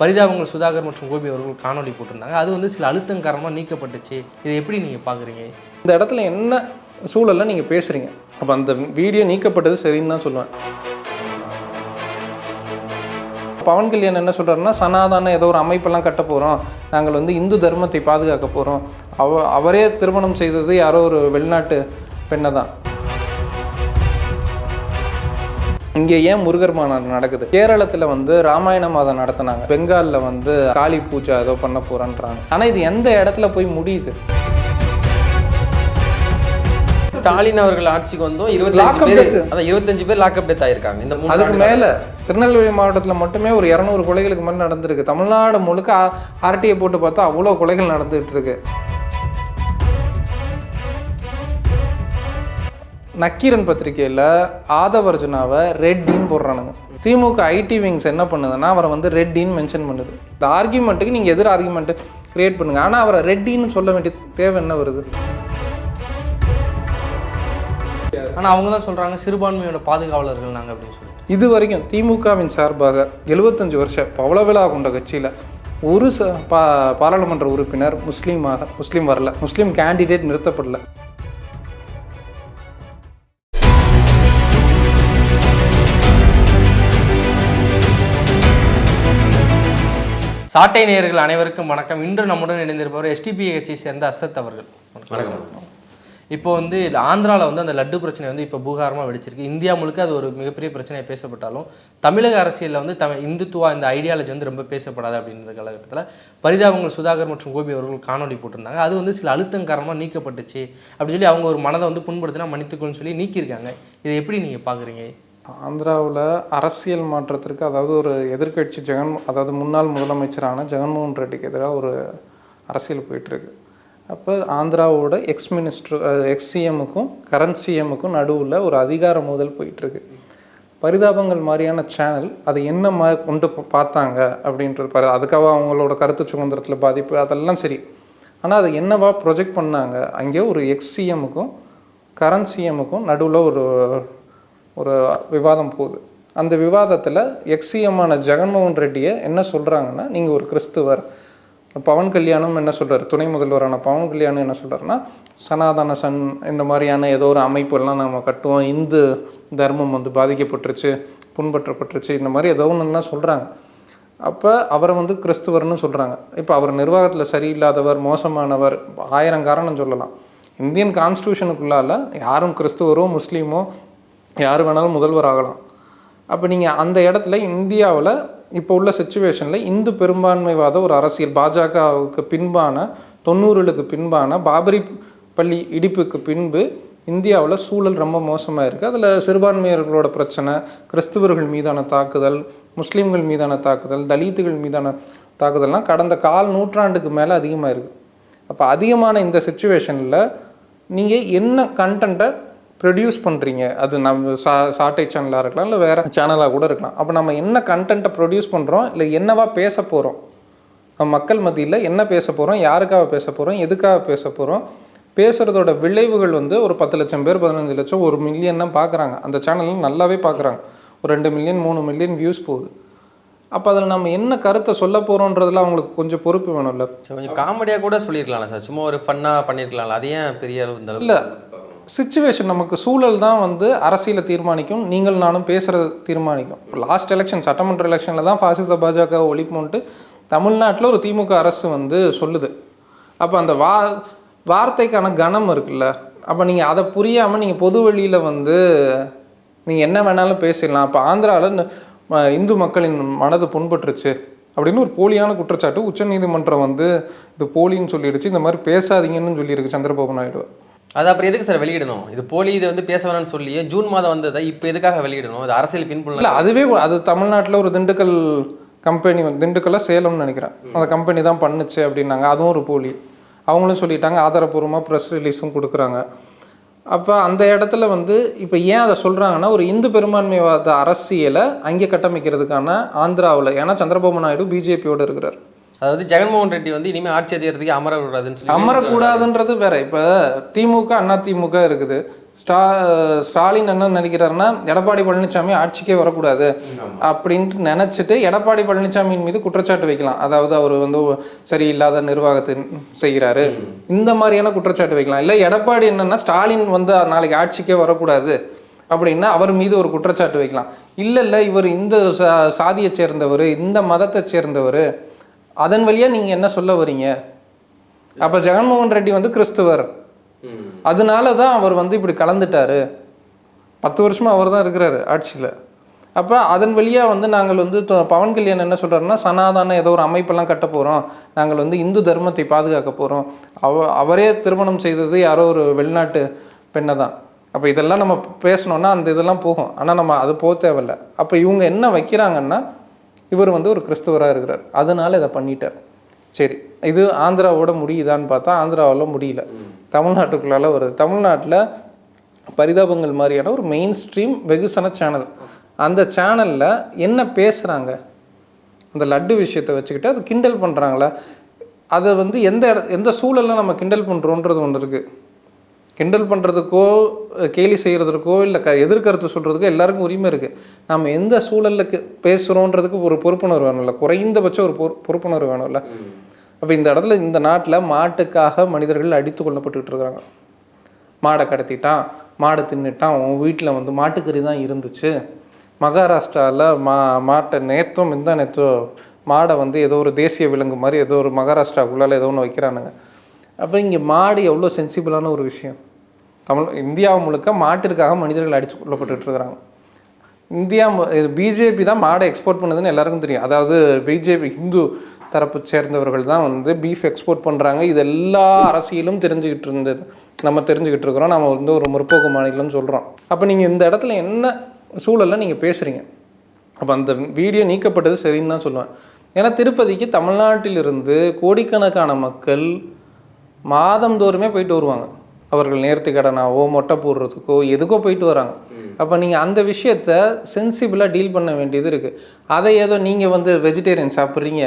பரிதாபங்கள் சுதாகர் மற்றும் கோபி அவர்கள் காணொளி போட்டிருந்தாங்க. அது வந்து சில அழுத்தம் காரணமாக நீக்கப்பட்டுச்சு. இதை எப்படி நீங்கள் பார்க்குறீங்க இந்த இடத்துல என்ன சூழலில் நீங்கள் பேசுகிறீங்க அப்போ அந்த வீடியோ நீக்கப்பட்டது சரின்னு தான் சொல்லுவேன். பவன் கல்யாண் என்ன சொல்கிறாருன்னா சனாதான ஏதோ ஒரு அமைப்பெல்லாம் கட்ட போகிறோம் நாங்கள் வந்து இந்து தர்மத்தை பாதுகாக்க போகிறோம் அவ அவரே திருமணம் செய்தது யாரோ ஒரு வெளிநாட்டு பெண்ணை தான். இங்கே ஏன் முருகர் மாநாடு நடக்குது? கேரளத்தில் வந்து ராமாயண மாதம் நடத்துனாங்க. பெங்காலில் வந்து காளி பூஜை ஏதோ பண்ண போகிறேன்றாங்க ஆனால் இது எந்த இடத்துல போய் முடியுது? ஸ்டாலின் அவர்கள் ஆட்சிக்கு வந்தோம். இருபத்தஞ்சு பேர். அதான் இருபத்தஞ்சு பேர் லாக்அப் டெத் ஆயிருக்காங்க. இந்த அதுக்கு. மேலே திருநெல்வேலி மாவட்டத்தில் மட்டுமே ஒரு இரநூறு கொலைகளுக்கு மேலே நடந்திருக்கு. தமிழ்நாடு முழுக்க ஆர்டிஐ போட்டு பார்த்தா அவ்வளோ கொலைகள் நடந்துகிட்டு இருக்கு. நக்கீரன் பத்திரிக்கையில் ஆதவர்ஜுனாவை ரெட்டின்னு போடுறானுங்க. திமுக ஐடி விங்ஸ் என்ன பண்ணுதுன்னா அவரை வந்து ரெட்டின்னு மென்ஷன் பண்ணுது. இந்த ஆர்கியூமெண்ட்டுக்கு நீங்கள் எதிர் ஆர்கியூமெண்ட்டு கிரியேட் பண்ணுங்க. ஆனால் அவரை ரெட்டின்னு சொல்ல வேண்டிய தேவை என்ன வருது? ஆனால் அவங்க தான் சொல்கிறாங்க சிறுபான்மையோட பாதுகாவலர்கள் நாங்கள் அப்படின்னு சொல்லிட்டு. இது வரைக்கும் திமுகவின் சார்பாக எழுபத்தஞ்சு வருஷம் பவளவிழா கொண்ட கட்சியில் ஒரு ச பா பாராளுமன்ற உறுப்பினர் முஸ்லீமாக முஸ்லீம் வரல. முஸ்லீம் கேண்டிடேட் நிறுத்தப்படல. சாட்டை நேயர்கள் அனைவருக்கும் வணக்கம். இன்று நம்முடன் இணைந்திருப்பவர் எஸ்டிபி கட்சியை சேர்ந்த அசத் அவர்கள். வணக்கம். இப்போ வந்து ஆந்திராவில் வந்து அந்த லட்டு பிரச்சனை வந்து இப்போ பூகாரமாக வெடிச்சிருக்கு. இந்தியா முழுக்க அது ஒரு மிகப்பெரிய பிரச்சனையாக பேசப்பட்டாலும் தமிழக அரசியலில் வந்து தமிழ் இந்துத்துவா இந்த ஐடியாலஜி வந்து ரொம்ப பேசப்படாது அப்படின்ற காலகட்டத்தில் பரிதாபங்கள் சுதாகர் மற்றும் கோபி அவர்கள் காணொளி போட்டிருந்தாங்க. அது வந்து சில அழுத்தம் காரணமாக நீக்கப்பட்டுச்சு அப்படின்னு சொல்லி அவங்க ஒரு மனதை வந்து புண்படுத்தினா மன்னித்துக்கொள்னு சொல்லி நீக்கியிருக்காங்க. இதை எப்படி நீங்கள் பார்க்குறீங்க ஆந்திராவில் அரசியல் மாற்றத்திற்கு அதாவது ஒரு எதிர்க்கட்சி ஜெகன் அதாவது முன்னாள் முதலமைச்சரான ஜெகன்மோகன் ரெட்டிக்கு எதிராக ஒரு அரசியல் போயிட்டுருக்கு. அப்போ ஆந்திராவோட எக்ஸ் மினிஸ்டர் எக்ஸ் சிஎம்முக்கும் கரண்ட் சிஎம்முக்கும் நடுவில் ஒரு அதிகார மோதல் போயிட்டுருக்கு. பரிதாபங்கள் மாதிரியான சேனல் அது என்ன மா கொண்டு பார்த்தாங்க அப்படின்றது பாரு. அதுக்காக அவங்களோட கருத்து சுதந்திரத்தில் பாதிப்பு அதெல்லாம் சரி. ஆனால் அது என்னவா ப்ரொஜெக்ட் பண்ணாங்க? அங்கே ஒரு எக்ஸ் சிஎம்முக்கும் கரண்ட் சிஎம்முக்கும் நடுவில் ஒரு ஒரு விவாதம் போகுது. அந்த விவாதத்தில் எக்ஸிஎம்மான ஜெகன்மோகன் ரெட்டியை என்ன சொல்கிறாங்கன்னா நீங்கள் ஒரு கிறிஸ்துவர் பவன் கல்யாணம் என்ன சொல்கிறார் துணை முதல்வரான பவன் கல்யாணம் என்ன சொல்கிறாருன்னா சனாதன சன் இந்த மாதிரியான ஏதோ ஒரு அமைப்பெல்லாம் நம்ம கட்டுவோம். இந்து தர்மம் வந்து பாதிக்கப்பட்டுருச்சு புண்பற்றப்பட்டுருச்சு இந்த மாதிரி ஏதோ ஒன்றுலாம் சொல்கிறாங்க அப்போ அவரை வந்து கிறிஸ்துவர்னு சொல்கிறாங்க இப்போ அவர் நிர்வாகத்தில் சரியில்லாதவர் மோசமானவர் ஆயிரம் காரணம் சொல்லலாம். இந்தியன் கான்ஸ்டியூஷனுக்குள்ளால் யாரும் கிறிஸ்துவரோ முஸ்லீமோ யார் வேணாலும் முதல்வர் ஆகலாம். அப்போ நீங்கள் அந்த இடத்துல இந்தியாவில் இப்போ உள்ள சுச்சுவேஷனில் இந்து பெரும்பான்மைவாத ஒரு அரசியல் பாஜகவுக்கு பின்பான தொண்ணூறுகளுக்கு பின்பான பாபரி பள்ளி இடிப்புக்கு பின்பு இந்தியாவில் சூழல் ரொம்ப மோசமாக இருக்குது அதில் சிறுபான்மையர்களோட பிரச்சனை கிறிஸ்துவர்கள் மீதான தாக்குதல் முஸ்லீம்கள் மீதான தாக்குதல் தலித்துகள் மீதான தாக்குதல்லாம் கடந்த கால் நூற்றாண்டுக்கு மேலே அதிகமாக இருக்குது அப்போ அதிகமான இந்த சுச்சுவேஷனில் நீங்கள் என்ன கண்டென்ட்டை ப்ரொடியூஸ் பண்ணுறீங்க அது நம்ம சா சாட்டை சேனலாக இருக்கலாம் இல்லை வேறு சேனலாக கூட இருக்கலாம். அப்போ நம்ம என்ன கண்டென்ட்டை ப்ரொடியூஸ் பண்ணுறோம் இல்லை என்னவா பேச போகிறோம் நம்ம மக்கள் மத்தியில் என்ன பேச போகிறோம் யாருக்காக பேச போகிறோம் எதுக்காக பேச போகிறோம் பேசுகிறதோட விளைவுகள் வந்து ஒரு பத்து லட்சம் பேர் பதினஞ்சு லட்சம் ஒரு மில்லியன் தான் பார்க்குறாங்க அந்த சேனலில் நல்லாவே பார்க்குறாங்க ஒரு ரெண்டு மில்லியன் மூணு மில்லியன் வியூஸ் போகுது. அப்போ அதில் நம்ம என்ன கருத்தை சொல்ல போகிறோன்றதுல அவங்களுக்கு கொஞ்சம் பொறுப்பு வேணும்ல. கொஞ்சம் காமெடியாக கூட சொல்லியிருக்கலாம்ல சார். சும்மா ஒரு ஃபன்னாக பண்ணியிருக்கலாம்ல அது ஏன் பெரிய அளவு இந்த அளவு இல்லை சுச்சுவேஷன் நமக்கு சூழல் தான் வந்து அரசியலை தீர்மானிக்கும். நீங்கள் நானும் பேசுகிறத தீர்மானிக்கும். லாஸ்ட் எலெக்ஷன் சட்டமன்ற எலெக்ஷனில் தான் ஃபாசிச பாஜக ஒழிப்புன்ட்டு தமிழ்நாட்டில் ஒரு திமுக அரசு வந்து சொல்லுது. அப்போ அந்த வா வார்த்தைக்கான கணம் இருக்குல்ல? அப்போ நீங்கள் அதை புரியாமல் நீங்கள் பொது வழியில் வந்து நீங்கள் என்ன வேணாலும் பேசிடலாம். அப்போ ஆந்திராவில் இந்து மக்களின் மனது புண்பட்டுருச்சு அப்படின்னு ஒரு போலியான குற்றச்சாட்டு உச்சநீதிமன்றம் வந்து இது போலின்னு சொல்லிடுச்சு. இந்த மாதிரி பேசாதீங்கன்னு சொல்லியிருக்கு சந்திரபாபு நாயுடு. அது அப்புறம் எதுக்கு சார் வெளியிடணும்? இது போலி இது வந்து பேச வேணாம்னு சொல்லியே ஜூன் மாதம் வந்ததை இப்போ எதுக்காக வெளியிடணும்? அது அரசியல் இல்லை பின்புல அதுவே அது தமிழ்நாட்டில் ஒரு திண்டுக்கல் கம்பெனி வந்து திண்டுக்கல்ல சேலம்னு நினைக்கிறேன். அந்த கம்பெனி தான் பண்ணுச்சு அப்படின்னாங்க. அதுவும் ஒரு போலி. அவங்களும் சொல்லிட்டாங்க. ஆதாரப்பூர்வமாக ப்ரெஸ் ரிலீஸும் கொடுக்குறாங்க. அப்போ அந்த இடத்துல வந்து இப்போ ஏன் அதை சொல்கிறாங்கன்னா ஒரு இந்து பெரும்பான்மைவாத அரசியலை அங்கே கட்டமைக்கிறதுக்கான ஆந்திராவில் ஏன்னா சந்திரபாபு நாயுடு பிஜேபியோட இருக்கிறார். அதாவது ஜெகன்மோகன் ரெட்டி வந்து இனிமேல் ஆட்சி அதிகாரத்துக்கு அமரக்கூடாதுன்னு சொல்லி அமரக்கூடாதுன்றது வேற. இப்போ திமுக அண்ணா திமுக இருக்குது. ஸ்டா ஸ்டாலின் என்ன நினைக்கிறாருன்னா எடப்பாடி பழனிசாமி ஆட்சிக்கே வரக்கூடாது அப்படின்ட்டு நினச்சிட்டு எடப்பாடி பழனிசாமியின் மீது குற்றச்சாட்டு வைக்கலாம். அதாவது அவர் வந்து சரியில்லாத நிர்வாகத்தை செய்கிறாரு. இந்த மாதிரியான குற்றச்சாட்டு வைக்கலாம். இல்லை எடப்பாடி என்னன்னா ஸ்டாலின் வந்து நாளைக்கு ஆட்சிக்கே வரக்கூடாது அப்படின்னா அவர் மீது ஒரு குற்றச்சாட்டு வைக்கலாம். இல்லை இல்லை இவர் இந்த சாதியை சேர்ந்தவர் இந்த மதத்தை சேர்ந்தவர் அதன் வழியா நீங்கள் என்ன சொல்ல வரீங்க? அப்போ ஜெகன்மோகன் ரெட்டி வந்து கிறிஸ்துவர். அதனால தான் அவர் வந்து இப்படி கலந்துட்டாரு. பத்து வருஷமா அவர் தான் இருக்கிறாரு ஆட்சியில். அப்போ அதன் வழியாக வந்து நாங்கள் வந்து பவன் கல்யாண் என்ன சொல்கிறாருன்னா சனாதன ஏதோ ஒரு அமைப்பெல்லாம் கட்ட போகிறோம் நாங்கள் வந்து இந்து தர்மத்தை பாதுகாக்க போகிறோம் அவ அவரே திருமணம் செய்தது யாரோ ஒரு வெளிநாட்டு பெண்ணை தான் அப்போ இதெல்லாம் நம்ம பேசணுன்னா அந்த இதெல்லாம் போகும். ஆனால் நம்ம அது போக தேவையில்ல. அப்போ இவங்க என்ன வைக்கிறாங்கன்னா இவர் வந்து ஒரு கிறிஸ்துவராக இருக்கிறார். அதனால் இதை பண்ணிட்டார். சரி இது ஆந்திராவோட முடியுதான்னு பார்த்தா ஆந்திராவில் முடியல. தமிழ்நாட்டுக்குள்ளால வருது. தமிழ்நாட்டில் பரிதாபங்கள் மாதிரியான ஒரு மெயின் ஸ்ட்ரீம் வெகுசன சேனல் அந்த சேனலில் என்ன பேசுகிறாங்க அந்த லட்டு விஷயத்தை வச்சுக்கிட்டு அது கிண்டல் பண்ணுறாங்களா அதை வந்து எந்த எந்த சூழலில் நம்ம கிண்டல் பண்ணுறோன்றது ஒன்று இருக்குது கிண்டல் பண்ணுறதுக்கோ கேலி செய்கிறதுக்கோ இல்லை க எதிர்கருத்து சொல்கிறதுக்கோ எல்லாருக்கும் உரிமை இருக்குது நம்ம எந்த சூழலில் கி- பேசுகிறோன்றதுக்கு ஒரு பொறுப்புணர்வு வேணும்ல. குறைந்தபட்சம் ஒரு பொறு பொறுப்புணர்வு வேணும்ல. அப்போ இந்த இடத்துல இந்த நாட்டில் மாட்டுக்காக மனிதர்கள் அடித்து கொல்லப்பட்டுக்கிட்டு இருக்கிறாங்க மாடை கடத்திட்டான் மாடை தின்னுட்டான் உன் வீட்டில் வந்து மாட்டுக்கறி தான் இருந்துச்சு. மகாராஷ்டிராவில் மா மாட்டை நேற்றும் இந்த நேற்றோ மாடை வந்து ஏதோ ஒரு தேசிய விலங்கு மாதிரி ஏதோ ஒரு மகாராஷ்டிராக்குள்ளால ஏதோ ஒன்று வைக்கிறானுங்க. அப்போ இங்கே மாடு எவ்வளோ சென்சிபிளான ஒரு விஷயம்? தமிழ் இந்தியா முழுக்க மாட்டிற்காக மனிதர்கள் அடித்து கொல்லப்பட்டுட்டு இருக்கிறாங்க. இந்தியா பிஜேபி தான் மாடை எக்ஸ்போர்ட் பண்ணதுன்னு எல்லாருக்கும் தெரியும். அதாவது பிஜேபி ஹிந்து தரப்பு சேர்ந்தவர்கள் தான் வந்து பீஃப் எக்ஸ்போர்ட் பண்ணுறாங்க இது எல்லா அரசியலும் தெரிஞ்சுக்கிட்டு இருந்தது. நம்ம தெரிஞ்சுக்கிட்டு இருக்கிறோம். நம்ம வந்து ஒரு முற்போக்கு மாநிலம்னு சொல்கிறோம் அப்போ நீங்கள் இந்த இடத்துல என்ன சூழலில் நீங்கள் பேசுகிறீங்க அப்போ அந்த வீடியோ நீக்கப்பட்டது சரின்னு தான் சொல்லுவேன். ஏன்னா திருப்பதிக்கு தமிழ்நாட்டிலிருந்து கோடிக்கணக்கான மக்கள் மாதந்தோறுமே போயிட்டு வருவாங்க. அவர்கள் நேர்த்தி கடனாவோ மொட்டை போடுறதுக்கோ எதுக்கோ போயிட்டு வராங்க. அப்போ நீங்கள் அந்த விஷயத்த சென்சிபிளாக டீல் பண்ண வேண்டியது இருக்குது அதை ஏதோ நீங்கள் வந்து வெஜிடேரியன் சாப்பிட்றீங்க.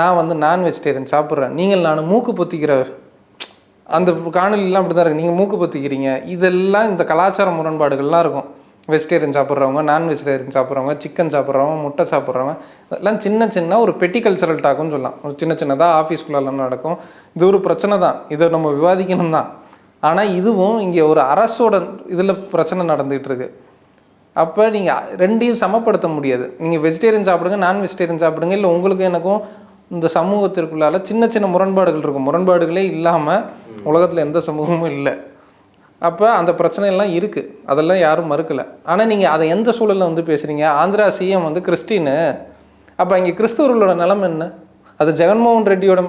நான் வந்து நான் வெஜிடேரியன் சாப்பிட்றேன். நீங்கள் நான் மூக்கு பொத்திக்கிற அந்த காணொலிலாம் அப்படி தான் இருக்குது நீங்கள் மூக்கு பொத்திக்கிறீங்க. இதெல்லாம் இந்த கலாச்சார முரண்பாடுகள்லாம் இருக்கும். வெஜிடேரியன் சாப்பிட்றவங்க நான் வெஜிடேரியன் சாப்பிட்றவங்க சிக்கன் சாப்பிட்றவங்க முட்டை சாப்பிட்றவங்க இதெல்லாம் சின்ன சின்ன ஒரு பெட்டி கல்ச்சரல் டாக்குன்னு சொல்லலாம். ஒரு சின்ன சின்னதாக ஆஃபீஸ்குள்ளெல்லாம் நடக்கும். இது ஒரு பிரச்சனை தான். இதை நம்ம விவாதிக்கணும் தான். ஆனால் இதுவும் இங்கே ஒரு அரசோட இதில் பிரச்சனை நடந்துகிட்டு இருக்கு. அப்போ நீங்கள் ரெண்டையும் சமப்படுத்த முடியாது. நீங்கள் வெஜிடேரியன் சாப்பிடுங்க நான் வெஜிடேரியன் சாப்பிடுங்க. இல்லை உங்களுக்கு எனக்கும் இந்த சமூகத்திற்குள்ளால சின்ன சின்ன முரண்பாடுகள் இருக்கும். முரண்பாடுகளே இல்லாமல் உலகத்தில் எந்த சமூகமும் இல்லை. அப்போ அந்த பிரச்சனையெல்லாம் இருக்குது அதெல்லாம் யாரும் மறுக்கலை. ஆனால் நீங்கள் அதை எந்த சூழலில் வந்து பேசுகிறீங்க ஆந்திரா சிஎம் வந்து கிறிஸ்டின்னு. அப்போ இங்கே கிறிஸ்தவர்களோட நிலம் என்ன? அது ஜெகன்மோகன் ரெட்டியோட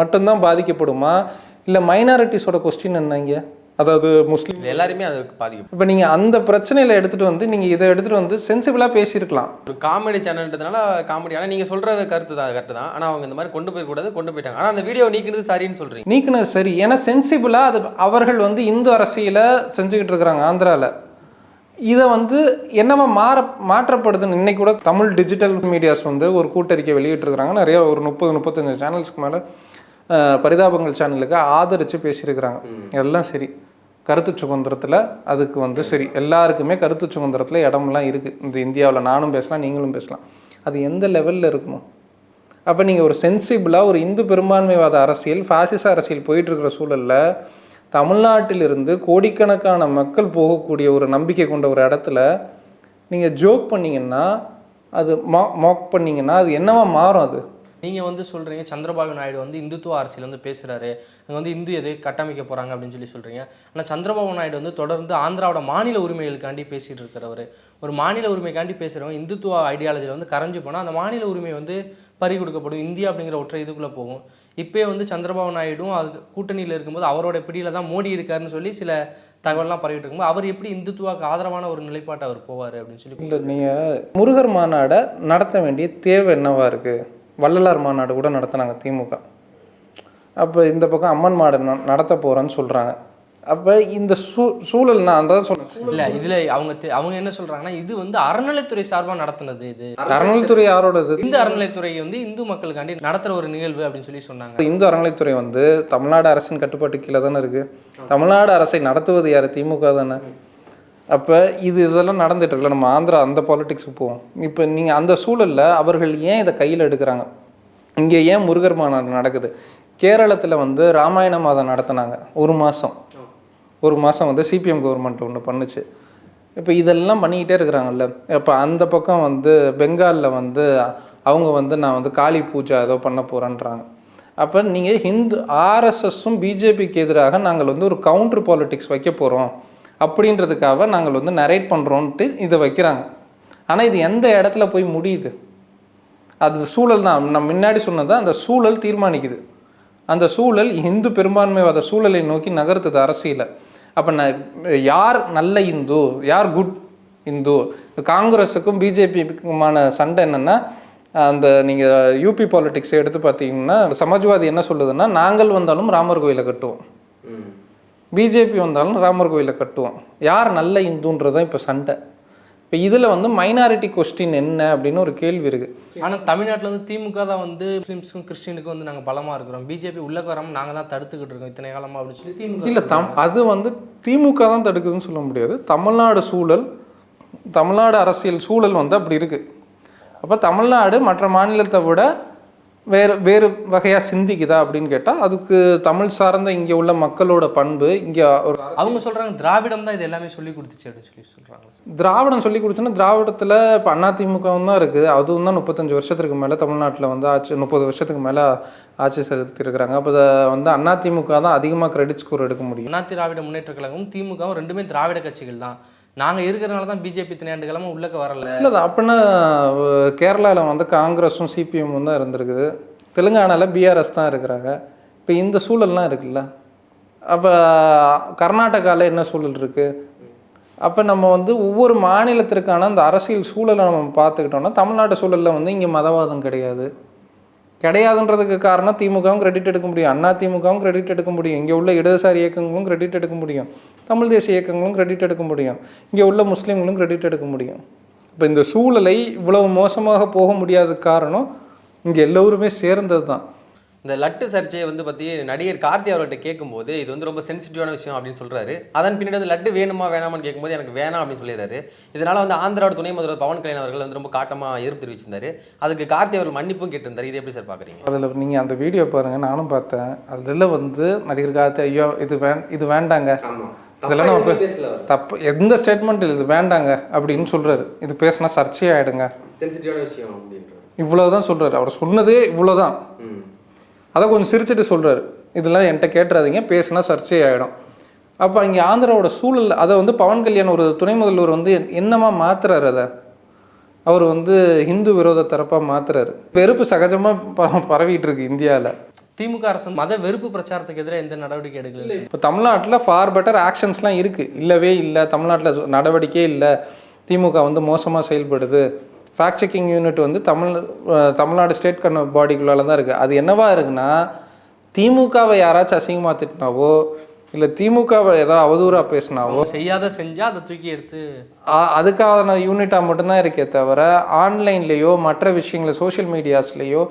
மட்டும்தான் பாதிக்கப்படுமா? இல்லை மைனாரிட்டிஸோட கொஸ்டின் என்ன இங்கே? அதாவது முஸ்லீம் எல்லாருமே அது பாதிக்கும். இப்போ நீங்கள் அந்த பிரச்சனையில் எடுத்துகிட்டு வந்து நீங்கள் இதை எடுத்துகிட்டு வந்து சென்சிபிளாக பேசியிருக்கலாம். ஒரு காமெடி சேனல்ன்றதுனால காமெடி ஆனால் நீங்கள் சொல்கிற கருத்து தான் கரெக்டு தான். ஆனால் அவங்க இந்த மாதிரி கொண்டு போயிடக்கூடாது கொண்டு போயிட்டாங்க. ஆனால் அந்த வீடியோ நீக்கினது சரின்னு சொல்கிறீங்க நீக்கினது சரி. ஏன்னா சென்சிபிளாக அது அவர்கள் வந்து இந்து அரசியலை செஞ்சுக்கிட்டு இருக்கிறாங்க ஆந்திராவில் இதை வந்து என்னவா மாற மாற்றப்படுதுன்னு இன்னைக்கு கூட தமிழ் டிஜிட்டல் மீடியாஸ் வந்து ஒரு கூட்டறிக்கை வெளியிட்டிருக்கிறாங்க. நிறைய ஒரு முப்பது முப்பத்தஞ்சு சேனல்ஸ்க்கு மேலே பரிதாபங்கள் சேனலுக்கு ஆதரித்து பேசியிருக்கிறாங்க. எல்லாம் சரி. கருத்து சுதந்திரத்தில் அதுக்கு வந்து சரி. எல்லாருக்குமே கருத்து சுதந்திரத்தில் இடமெல்லாம் இருக்குது இந்த இந்தியாவில் நானும் பேசலாம் நீங்களும் பேசலாம். அது எந்த லெவலில் இருக்கணும் அப்போ நீங்கள் ஒரு சென்சிபிளாக ஒரு இந்து பெரும்பான்மைவாத அரசியல் ஃபாசிச அரசியல் போயிட்டு இருக்கிற சூழலில் தமிழ்நாட்டிலிருந்து கோடிக்கணக்கான மக்கள் போகக்கூடிய ஒரு நம்பிக்கை கொண்ட ஒரு இடத்துல நீங்கள் ஜோக் பண்ணீங்கன்னா அது மா மாக் பண்ணீங்கன்னா அது என்னவா மாறும் அது? நீங்கள் வந்து சொல்கிறீங்க சந்திரபாபு நாயுடு வந்து இந்துத்துவ அரசியல் வந்து பேசுகிறாரு அங்கே வந்து இந்து எது கட்டமைக்க போகிறாங்க அப்படின்னு சொல்லி சொல்கிறீங்க ஆனால் சந்திரபாபு நாயுடு வந்து தொடர்ந்து ஆந்திராவோட மாநில உரிமைகளுக்காண்டி பேசிகிட்டு இருக்கிறவர். ஒரு மாநில உரிமைக்காண்டி பேசுகிறவங்க இந்துத்துவ ஐடியாலஜியில் வந்து கரைஞ்சு போனால் அந்த மாநில உரிமை வந்து பறி கொடுக்கப்படும். இந்தியா அப்படிங்கிற ஒற்றை இதுக்குள்ளே போகும். இப்போயே வந்து சந்திரபாபு நாயுடும் அது கூட்டணியில் இருக்கும்போது அவரோட பிடியில் தான் மோடி இருக்காருன்னு சொல்லி சில தகவல்லாம் பரவிட்டு இருக்கும்போது அவர் எப்படி இந்துத்துவாக்கு ஆதரவான ஒரு நிலைப்பாட்டை அவர் போவார் அப்படின்னு சொல்லி நீங்கள் முருகர் மாநாடை நடத்த வேண்டிய தேவை என்னவா இருக்குது வள்ளலார் மாநாடு கூட நடத்தினாங்க திமுக. அப்போ இந்த பக்கம் அம்மன் மாடு நடத்த போகிறேன்னு சொல்கிறாங்க அப்போ இந்த சூ சூழல் நான் அதான் சொன்னேன். இல்ல இதுல அவங்க அவங்க என்ன சொல்றாங்கன்னா இது வந்து அறநிலைத்துறை சார்பா நடத்துனது இது. அறநிலைத்துறை யாரோடது? இந்த அறநிலைத்துறை வந்து இந்து மக்களுக்காண்டி நடத்துற ஒரு நிகழ்வு அப்படின்னு சொல்லி சொன்னாங்க. இந்து அறநிலைத்துறை வந்து தமிழ்நாடு அரசின் கட்டுப்பாட்டு கீழே தானே இருக்கு. தமிழ்நாடு அரசை நடத்துவது யார்? திமுக தானே. அப்போ இது இதெல்லாம் நடந்துட்டு இருக்குல்ல நம்ம ஆந்திரா அந்த பாலிடிக்ஸுக்கு போவோம். இப்போ நீங்கள் அந்த சூழலில் அவர்கள் ஏன் இதை கையில் எடுக்கிறாங்க? இங்கே ஏன் முருகர் மாநாடு நடக்குது? கேரளத்தில் வந்து ராமாயண மாதம் நடத்துனாங்க ஒரு மாதம் ஒரு மாதம் வந்து சிபிஎம் கவர்மெண்ட் ஒன்று பண்ணுச்சு. இப்போ இதெல்லாம் பண்ணிக்கிட்டே இருக்கிறாங்கல்ல. இப்போ அந்த பக்கம் வந்து பெங்காலில் வந்து அவங்க வந்து நான் வந்து காளி பூஜா ஏதோ பண்ண போகிறேன்றாங்க அப்போ நீங்கள் ஹிந்து ஆர்எஸ்எஸும் பிஜேபிக்கு எதிராக நாங்கள் வந்து ஒரு கவுண்டர் பாலிட்டிக்ஸ் வைக்க போகிறோம் அப்படின்றதுக்காக நாங்கள் வந்து நரேட் பண்ணுறோன்ட்டு இதை வைக்கிறாங்க. ஆனால் இது எந்த இடத்துல போய் முடியுது? அது சூழல் தான். நான் முன்னாடி சொன்னது அந்த சூழல் தீர்மானிக்குது. அந்த சூழல் இந்து பெரும்பான்மைவாத சூழலை நோக்கி நகர்த்துது அரசியலை. அப்போ ந யார் நல்ல இந்து யார் குட் இந்து? காங்கிரஸுக்கும் பிஜேபிக்குமான சண்டை என்னென்னா அந்த நீங்கள் யூபி பாலிட்டிக்ஸ் எடுத்து பார்த்தீங்கன்னா சமாஜ்வாதி என்ன சொல்லுதுன்னா நாங்கள் வந்தாலும் ராமர் கோயிலை கட்டுவோம். பிஜேபி வந்தாலும் ராமர் கோயிலை கட்டுவோம். யார் நல்ல இந்துன்றது தான் இப்போ சண்டை. இப்போ இதில் வந்து மைனாரிட்டி கொஸ்டின் என்ன அப்படின்னு ஒரு கேள்வி இருக்குது ஆனா தமிழ்நாட்டுல வந்து திமுக தான் வந்து முஸ்லிம்ஸ்க்கும் கிறிஸ்டினுக்கும் வந்து நாங்க பலமா இருக்கிறோம். பிஜேபி உள்ள வராம நாங்க தான் தடுத்துக்கிட்டு இருக்கோம் இத்தனை காலமா அப்படின்னு சொல்லி திமுக இல்லை தம் அது வந்து திமுக தான் தடுக்குதுன்னு சொல்ல முடியாது. தமிழ்நாடு சூழல் தமிழ்நாடு அரசியல் சூழல் வந்து அப்படி இருக்குது அப்போ தமிழ்நாடு மற்ற மாநிலத்தை விட வேறு வேறு வகையாக சிந்திக்குதா அப்படின்னு கேட்டால் அதுக்கு தமிழ் சார்ந்த இங்கே உள்ள மக்களோட பண்பு இங்கே ஒரு அவங்க சொல்றாங்க திராவிடம் தான் இது எல்லாமே சொல்லி கொடுத்துச்சு அப்படின்னு சொல்லி சொல்றாங்க. திராவிடம் சொல்லி கொடுத்தோன்னா திராவிடத்தில் இப்போ அதிமுகவும் தான் இருக்குது. அதுவும் தான் முப்பத்தஞ்சு வருஷத்துக்கு மேலே தமிழ்நாட்டில் வந்து ஆட்சி முப்பது வருஷத்துக்கு மேலே ஆட்சி செலுத்தியிருக்கிறாங்க அப்போ வந்து அதிமுக தான் அதிகமாக கிரெடிட் ஸ்கோர் எடுக்க முடியும். அண்ணா திராவிட முன்னேற்ற கழகமும் திமுகவும் ரெண்டுமே திராவிட கட்சிகள் தான். நாங்கள் இருக்கிறனால தான் பிஜேபி இத்தனை கிழமை உள்ளக்க வரல. இல்லை அப்படின்னா கேரளாவில் வந்து காங்கிரஸும் சிபிஎம்மும் தான் இருந்திருக்குது. தெலுங்கானாவில் பிஆர்எஸ் தான் இருக்கிறாங்க. இப்போ இந்த சூழல்லாம் இருக்குல்ல. அப்போ கர்நாடகாவில் என்ன சூழல் இருக்குது அப்போ நம்ம வந்து ஒவ்வொரு மாநிலத்திற்கான அந்த அரசியல் சூழலை நம்ம பார்த்துக்கிட்டோம்னா தமிழ்நாட்டு சூழலில் வந்து இங்கே மதவாதம் கிடையாது. கிடையாதுன்றதுக்கு காரணம் திமுகவும் கிரெடிட் எடுக்க முடியும். அண்ணா திமுகவும் கிரெடிட் எடுக்க முடியும். இங்கே உள்ள இடதுசாரி இயக்கங்களும் கிரெடிட் எடுக்க முடியும். தமிழ் தேசிய இயக்கங்களும் கிரெடிட் எடுக்க முடியும். இங்கே உள்ள முஸ்லீம்களும் கிரெடிட் எடுக்க முடியும். இப்போ இந்த சூழலை இவ்வளவு மோசமாக போக முடியாத காரணம் இங்கே எல்லோருமே சேர்ந்தது தான் இந்த லட்டு சர்ச்சையை வந்து பற்றி நடிகர் கார்த்தி அவர்கிட்ட கேட்கும்போது இது வந்து ரொம்ப சென்சிட்டிவான விஷயம் அப்படின்னு சொல்றாரு. அதன் பின்னாடி வந்து லட்டு வேணுமா வேணாமான்னு கேட்கும்போது எனக்கு வேணாம் அப்படின்னு சொல்லிடுறாரு. இதனால வந்து ஆந்திராவோட துணை முதல்வர் பவன் கல்யாண் அவர்கள் வந்து ரொம்ப காட்டமாக எதிர்ப்பு தெரிவிச்சிருந்தாரு. அதுக்கு கார்த்தி அவர்கள் மன்னிப்பும் கேட்டிருந்தாரு. இது எப்படி சார் பார்க்குறீங்க அதில் நீங்கள் அந்த வீடியோ பாருங்கள் நானும் பார்த்தேன். அதில் வந்து நடிகர் கார்த்தி ஐயோ இது வே இது வேண்டாங்க. இதெல்லாம் நம்ம தப்பு எந்த ஸ்டேட்மெண்ட் இது வேண்டாங்க அப்படின்னு சொல்கிறாரு இது பேசினா சர்ச்சையாயிடுங்க. சென்சிட்டிவான விஷயம் இவ்வளோதான் சொல்கிறாரு அவர் சொன்னதே இவ்வளோதான் அதை கொஞ்சம் சிரிச்சிட்டு சொல்கிறாரு இதெல்லாம் என்கிட்ட கேட்டுறாதீங்க பேசுனா சர்ச்சையாயிடும். அப்போ இங்கே ஆந்திராவோட சூழல் அதை வந்து பவன் கல்யாண் ஒரு துணை முதல்வர் வந்து என்னமா மாத்துறாரு அதை? அவர் வந்து ஹிந்து விரோத தரப்பாக மாத்துறாரு. வெறுப்பு சகஜமாக பரவிட்டு இருக்கு இந்தியாவில் திமுக அரசு மத வெறுப்பு பிரச்சாரத்துக்கு எதிராக எந்த நடவடிக்கை எடுக்கல இப்போ தமிழ்நாட்டில் ஃபார் பெட்டர் ஆக்ஷன்ஸ்லாம் இருக்குது இல்லவே இல்லை. தமிழ்நாட்டில் நடவடிக்கையே இல்லை. திமுக வந்து மோசமாக செயல்படுது. ஃபேக்ட் செக்கிங் யூனிட் வந்து தமிழ் தமிழ்நாடு ஸ்டேட் கண்ண பாடிக்குள்ளால தான் இருக்குது அது என்னவா இருக்குன்னா திமுகவை யாராச்சும் அசிங்கமாக திட்டினாவோ இல்லை திமுகவை ஏதாவது அவதூறாக பேசினாவோ செய்யாத செஞ்சா அதை தூக்கி எடுத்து அதுக்கான யூனிட்டாக மட்டும்தான் இருக்கே தவிர ஆன்லைன்லேயோ மற்ற விஷயங்கள் சோஷியல் மீடியாஸ்லேயோ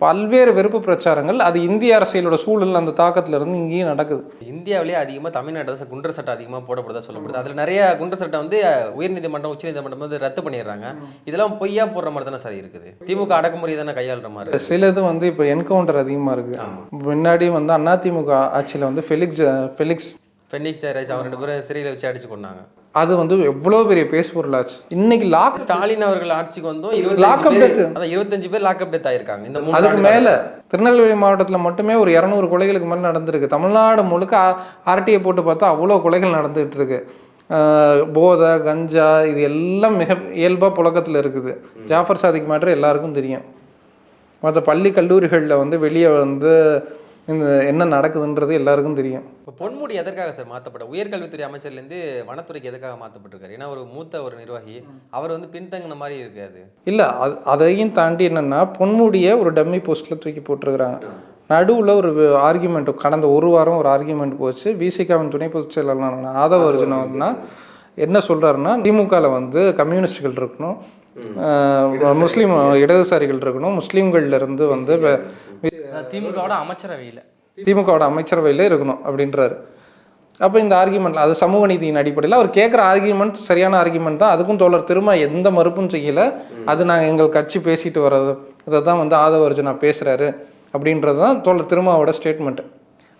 பல்வேறு வெறுப்பு பிரச்சாரங்கள் அது இந்திய அரசியலோட சூழல் அந்த தாக்கத்துல இருந்து இங்கேயும் நடக்குது. இந்தியாவிலேயே அதிகமாக தமிழ்நாட்டில் குண்டர் சட்டம் அதிகமாக போடப்படுதா சொல்லப்படுது. அதில் நிறைய குண்டர் சட்டம் வந்து உயர்நீதிமன்றம் உச்சநீதிமன்றம் வந்து ரத்து பண்ணிடுறாங்க. இதெல்லாம் பொய்யா போடுற மாதிரி தானே சார் இருக்குது? திமுக அடக்குமுறை தானே கையாளுற மாதிரி. சிலது வந்து இப்போ என்கவுண்டர் அதிகமாக இருக்குது. முன்னாடி வந்து அதிமுக ஆட்சியில் வந்து ஃபெலிக்ஸ் ஃபெலிக்ஸ் ஃபெனிக்ஸ் ஜெயராஜ் அவர் ரெண்டு பேரும் சிறையில் வச்சு அடிச்சு கொண்டாங்க அது வந்து எவ்வளோ பெரிய பேசு பொருளாச்சு. இன்னைக்கு லாக் ஸ்டாலின் அவர்கள் ஆட்சிக்கு வந்தும் Lock up இருபத்தஞ்சு பேர் லாக்அப் டெத் ஆயிருக்காங்க. இந்த அதுக்கு மேலே திருநெல்வேலி மாவட்டத்தில் மட்டுமே ஒரு இரநூறு கொலைகளுக்கு மேலே நடந்திருக்கு. தமிழ்நாடு முழுக்க ஆர்டிஐ போட்டு பார்த்தா அவ்வளோ கொலைகள் நடந்துகிட்டு இருக்கு. போதை கஞ்சா இது எல்லாம் மிக இயல்பாக புழக்கத்தில் இருக்குது. ஜாஃபர் சாதிக் மேட்ரு எல்லாருக்கும் தெரியும். மற்ற பள்ளி கல்லூரிகளில் வந்து வெளியே வந்து இந்த என்ன நடக்குதுன்றது எல்லாருக்கும் தெரியும். இப்போ பொன்முடி எதற்காக சார் மாற்றப்பட்ட உயர்கல்வித்துறை அமைச்சர்லேருந்து வனத்துறைக்கு எதுக்காக மாற்றப்பட்டிருக்காரு ஏன்னா ஒரு மூத்த ஒரு நிர்வாகி அவர் வந்து பின்தங்கின மாதிரி இருக்காது இல்லை அது அதையும் தாண்டி என்னென்னா பொன்முடியை ஒரு டம்மி போஸ்ட்டில் தூக்கி போட்டிருக்கிறாங்க. நடுவில் ஒரு ஆர்கியூமெண்ட் கடந்த ஒரு வாரம் ஒரு ஆர்கியூமெண்ட் போச்சு. விசிகாவின் துணை பொதுச் செயலாளர் ஆதவ அர்ஜுனா என்ன சொல்கிறாருன்னா திமுகவில் வந்து கம்யூனிஸ்டுகள் இருக்கணும். முஸ்லீம் இடதுசாரிகள். இருக்கணும். முஸ்லீம்கள்ல இருந்து வந்து திமுகவோட அமைச்சரவையில். திமுகவோட அமைச்சரவையில் இருக்கணும் அப்படின்றாரு. அப்போ இந்த ஆர்கியூமெண்ட்ல அது சமூக நீதியின் அடிப்படையில் அவர் கேட்குற ஆர்கியூமெண்ட் சரியான ஆர்கியூமெண்ட் தான். அதுக்கும் தோழர் திரும்ப எந்த மறுப்பும் செய்யல. அது நாங்கள் எங்கள் கட்சி பேசிட்டு வர்றது இதை தான் வந்து ஆதவ அர்ஜுனா பேசுகிறாரு அப்படின்றது தான் தோழர் திருமாவோட ஸ்டேட்மெண்ட்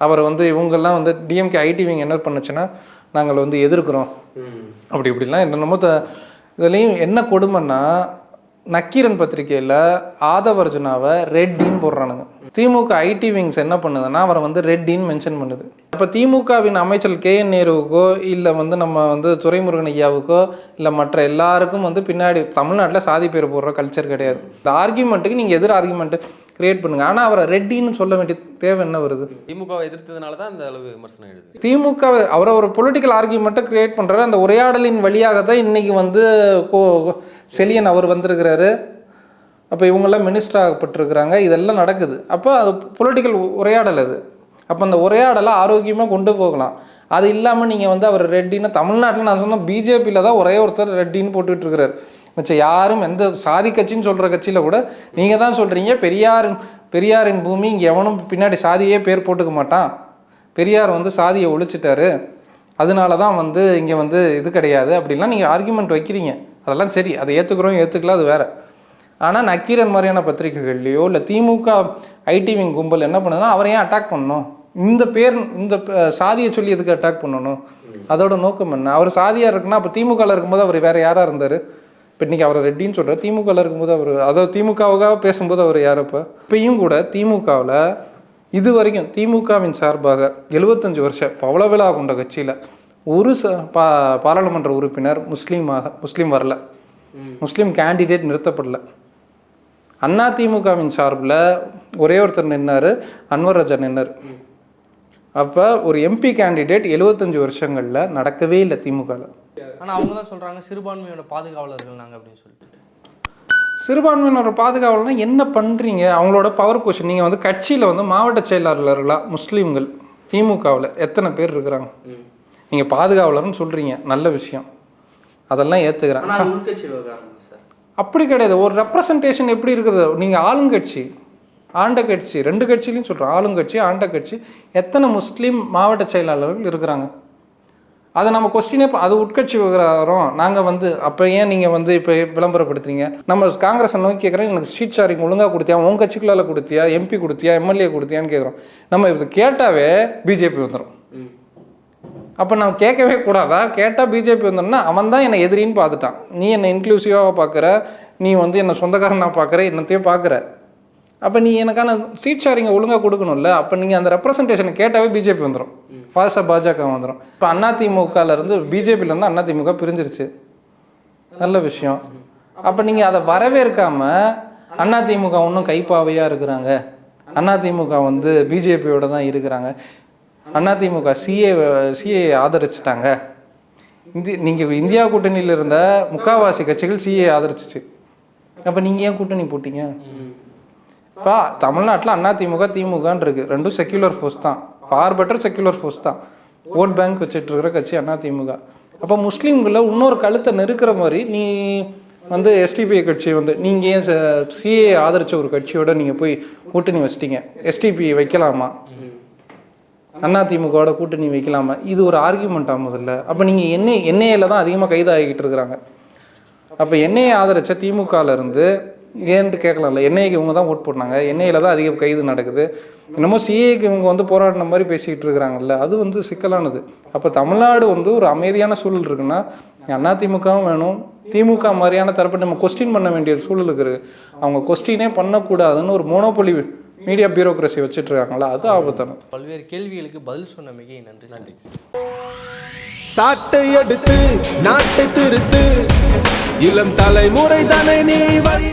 அவர் வந்து இவங்கெல்லாம் வந்து டிஎம்கே ஐடிவிங்க என்ன பண்ணுச்சுன்னா நாங்கள் வந்து எதிர்க்கிறோம். அப்படி இப்படிலாம் என்னென்னமோ இதுலேயும் என்ன கொடுமைன்னா நக்கீரன் பத்திரிகையில் ஆதவர்ஜுனாவை ரெட்டின்னு போடுறானுங்க. திமுக ஐடி விங்ஸ் என்ன பண்ணுதுன்னா அவரை வந்து ரெட்டின்னு மென்ஷன் பண்ணுது. அப்போ திமுகவின் அமைச்சர் கே என் நேருவுக்கோ இல்லை வந்து நம்ம வந்து துரைமுருகன் ஐயாவுக்கோ இல்லை மற்ற எல்லாருக்கும் வந்து பின்னாடி தமிழ்நாட்டில் சாதி பேர் போடுற கல்ச்சர் கிடையாது. இந்த ஆர்கியூமெண்ட்டுக்கு நீங்கள் எதிர் ஆர்கியூமெண்ட் கிரியேட் பண்ணுங்க. ஆனால் அவரை ரெட்டின்னு சொல்ல வேண்டிய தேவை என்ன வருது? திமுகவை எதிர்த்ததுனால தான் இந்த அளவு விமர்சனம் எழுது. திமுக அவரை ஒரு பொலிட்டிக்கல் ஆர்கியூமெண்ட்டை கிரியேட் பண்ணுறாரு அந்த உரையாடலின் வழியாக தான் இன்னைக்கு வந்து கோ செலியன் அவர் வந்திருக்கிறாரு. அப்போ இவங்கெல்லாம் மினிஸ்டர் ஆகப்பட்டிருக்கிறாங்க. இதெல்லாம் நடக்குது. அப்போ அது பொலிட்டிக்கல் உரையாடல் அது. அப்போ அந்த உரையாடலை ஆரோக்கியமாக கொண்டு போகலாம். அது இல்லாமல் நீங்கள் வந்து அவர் ரெட்டின்னு தமிழ்நாட்டில் நான் சொன்ன பிஜேபியில் தான் ஒரே ஒருத்தர் ரெட்டின்னு போட்டுட்டு இருக்கிறார் மிச்சம் யாரும் எந்த சாதி கட்சின்னு சொல்கிற கட்சியில் கூட நீங்கள் தான் சொல்கிறீங்க பெரியார் பெரியாரின் பூமி இங்கே எவனும் பின்னாடி சாதியே பேர் போட்டுக்க மாட்டான். பெரியார் வந்து சாதியை ஒழிச்சிட்டாரு. அதனால தான் வந்து இங்கே வந்து இது கிடையாது. அப்படின்லாம் நீங்கள் ஆர்கியூமெண்ட் வைக்கிறீங்க. அதெல்லாம் சரி. அதை ஏற்றுக்கிறோம் ஏற்றுக்கலாம் அது வேறு. ஆனால் நக்கீரன் மாதிரியான பத்திரிகைகள்லையோ இல்லை திமுக ஐடிவிங் கும்பல் என்ன பண்ணுதுன்னா அவரை ஏன் அட்டாக் பண்ணணும்? இந்த பேர் இந்த சாதியை சொல்லி எதுக்கு அட்டாக் பண்ணணும்? அதோட நோக்கம் என்ன? அவர் சாதியாக இருக்குன்னா அப்போ திமுகவில் இருக்கும்போது அவர் வேற யாராக இருந்தார்? இப்போ இன்னைக்கு அவரை ரெட்டின்னு சொல்கிறார் திமுகவில் இருக்கும்போது அவர் அதாவது திமுகவுக்காக பேசும்போது அவர் யார் இப்போ இப்பயும் கூட திமுகவில் இது வரைக்கும் திமுகவின் சார்பாக எழுபத்தஞ்சு வருஷம் பவள விழா கொண்ட கட்சியில் ஒரு ச பா பாராளுமன்ற உறுப்பினர் முஸ்லீமாக முஸ்லீம் வரல. Muslim candidate நிறுத்தப்படல. அண்ணா திமுகவின் சார்பில் ஒரே ஒருத்தர் நின்னாரு அன்வர் ராஜா நின்னார். அப்போ ஒரு எம்பி கேண்டிடேட் எழுபத்தஞ்சு வருஷங்களில் நடக்கவே இல்லை திமுகவில் ஆனால் அவங்க தான் சொல்கிறாங்க சிறுபான்மையோட பாதுகாவலர்கள் நாங்கள் அப்படின்னு சொல்லிட்டு. சிறுபான்மையினர் பாதுகாவல்னா என்ன பண்ணுறீங்க அவங்களோட பவர் பொசிஷன் நீங்கள் வந்து கட்சியில் வந்து மாவட்ட செயலாளர்களாக முஸ்லீம்கள் திமுகவில் எத்தனை பேர் இருக்கிறாங்க? நீங்கள் பாதுகாவலர்னு சொல்கிறீங்க நல்ல விஷயம். அதெல்லாம் ஏற்றுக்கிறேன் அப்படி கிடையாது. ஒரு ரெப்ரசன்டேஷன் எப்படி இருக்குது? நீங்கள் ஆளுங்கட்சி ஆண்ட கட்சி ரெண்டு கட்சியிலையும் சொல்கிறோம் ஆளுங்கட்சி ஆண்ட கட்சி எத்தனை முஸ்லீம் மாவட்ட செயலாளர்கள் இருக்கிறாங்க? அதை நம்ம கொஸ்டினே அது உட்கட்சி விவகாரம். நாங்கள் வந்து அப்போ ஏன் நீங்கள் வந்து இப்போ விளம்பரப்படுத்துறீங்க? நம்ம காங்கிரஸ் நோக்கி கேட்குறோம் எனக்கு ஸ்ட்ரீட் ஷேரிங் ஒழுங்காக கொடுத்தியா? உன் கட்சிக்குள்ளால் கொடுத்தியா? எம்பி கொடுத்தியா? எம்எல்ஏ கொடுத்தியான்னு கேட்குறோம் நம்ம இது கேட்டாவே பிஜேபி வந்துடும் அப்போ நான் கேட்கவே கூடாதா? கேட்டால் பிஜேபி வந்தோம்னா அவன் தான் என்னை எதிரின்னு பார்த்துட்டான். நீ என்னை இன்க்ளூசிவாக பார்க்குற? நீ வந்து என்னை சொந்தக்காரனா பார்க்குற? என்னத்தையும் பார்க்குற. அப்போ நீ எனக்கான சீட் ஷேரிங்கை ஒழுங்காக கொடுக்கணும்ல? அப்போ நீங்கள் அந்த ரெப்ரசன்டேஷனை கேட்டாவே பிஜேபி வந்துடும் ஃபாஸ்ட்டாக பாஜக வந்துடும் இப்போ அதிமுகலேருந்து பிஜேபியிலேருந்து அதிமுக பிரிஞ்சிருச்சு. நல்ல விஷயம். அப்போ நீங்கள் அதை வரவேற்காம அதிமுக இன்னும் கைப்பாவையாக இருக்கிறாங்க. அதிமுக வந்து பிஜேபியோட தான் இருக்கிறாங்க. அதிமுக சிஏ சிஏ ஆதரிச்சிட்டாங்க. இந்தி நீங்கள் இந்தியா கூட்டணியில் இருந்த முக்காவாசி கட்சிகள் சிஏ ஆதரிச்சிச்சு. அப்போ நீங்கள் ஏன் கூட்டணி போட்டீங்க? இப்போ தமிழ்நாட்டில் அதிமுக திமுகன்னு இருக்குது ரெண்டும் செக்யூலர் ஃபோர்ஸ் தான். ஃபார் பெட்டர் செக்யூலர் ஃபோர்ஸ் தான். ஓட் பேங்க் வச்சுட்டு இருக்கிற கட்சி அதிமுக அப்போ முஸ்லீம்களை இன்னொரு கழுத்தை நெருக்கிற மாதிரி நீ வந்து எஸ்டிபிஐ கட்சி வந்து நீங்கள் ஏன் சிஏ ஆதரித்த ஒரு கட்சியோட நீங்கள் போய் கூட்டணி வச்சிட்டீங்க? எஸ்டிபி வைக்கலாமா? அதிமுகவோட கூட்டணி வைக்கலாமா? இது ஒரு ஆர்கியூமெண்ட்டா முதல்ல. அப்போ நீங்கள் என்ஐ என்ஐயில் தான் அதிகமாக கைதாகிக்கிட்டு இருக்கிறாங்க. அப்போ என்ஐஏ ஆதரிச்ச திமுகல இருந்து ஏன்ட்டு கேட்கலாம்ல? என்ஐக்கு இவங்க தான் ஓட் போட்டாங்க. என்ஐயில் தான் அதிக கைது நடக்குது. என்னமோ சிஏக்கு இவங்க வந்து போராடின மாதிரி பேசிக்கிட்டு இருக்கிறாங்கல்ல? அது வந்து சிக்கலானது. அப்போ தமிழ்நாடு வந்து ஒரு அமைதியான சூழல் இருக்குன்னா அதிமுகவும் வேணும். திமுக மாதிரியான தரப்பை நம்ம கொஸ்டின் பண்ண வேண்டிய சூழல் இருக்குது அவங்க கொஸ்டினே பண்ணக்கூடாதுன்னு ஒரு மோனோபொலி மீடியா பியூரோக்ரஸி வச்சுட்டு இருக்காங்களா அது ஆபத்தானது. பல்வேறு கேள்விகளுக்கு பதில் சொன்ன மிக நன்றி நன்றி. சாட்டை எடுத்து நாட்டை திருத்து. இளம் தலைமுறை தானே நீ வழி